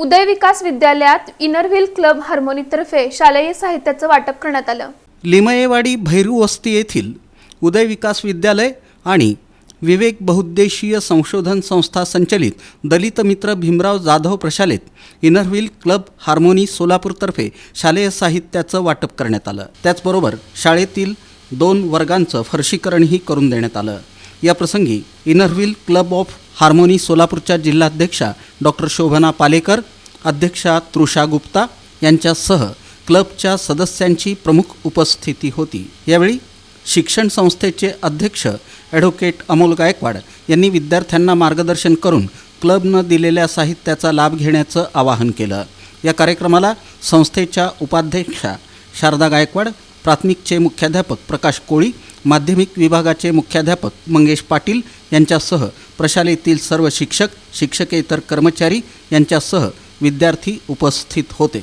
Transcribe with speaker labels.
Speaker 1: उदय विकास विद्यालयात Inner Wheel club हार्मोनीतर्फे शालेय साहित्याचं वाटप करण्यात आलं.
Speaker 2: लिमयेवाडी भैरू वस्ती येथील उदय विकास विद्यालय आणि विवेक बहुद्देशीय संशोधन संस्था संचलित दलित मित्र भीमराव जाधव प्रशालेत इनरव्हील क्लब हार्मोनी सोलापूरतर्फे शालेय साहित्याचं वाटप करण्यात आलं. त्याचबरोबर शाळेतील दोन वर्गांचं फरशीकरणही करून देण्यात आलं. या प्रसंगी इनरव्हील क्लब ऑफ हार्मोनी सोलापूरच्या जिल्हाध्यक्षा डॉक्टर शोभना पालेकर अध्यक्षा तृषा गुप्ता यांच्यासह क्लबच्या सदस्यांची प्रमुख उपस्थिती होती. यावेळी शिक्षण संस्थेचे अध्यक्ष ॲडव्होकेट अमोल गायकवाड यांनी विद्यार्थ्यांना मार्गदर्शन करून क्लबनं दिलेल्या साहित्याचा लाभ घेण्याचं आवाहन केलं. या कार्यक्रमाला संस्थेच्या उपाध्यक्षा शारदा गायकवाड प्राथमिकचे मुख्याध्यापक प्रकाश कोळी माध्यमिक विभागाचे मुख्याध्यापक मंगेश पाटील यांच्यासह प्रशालेतील सर्व शिक्षक शिक्षकेतर कर्मचारी यांच्यासह विद्यार्थी उपस्थित होते.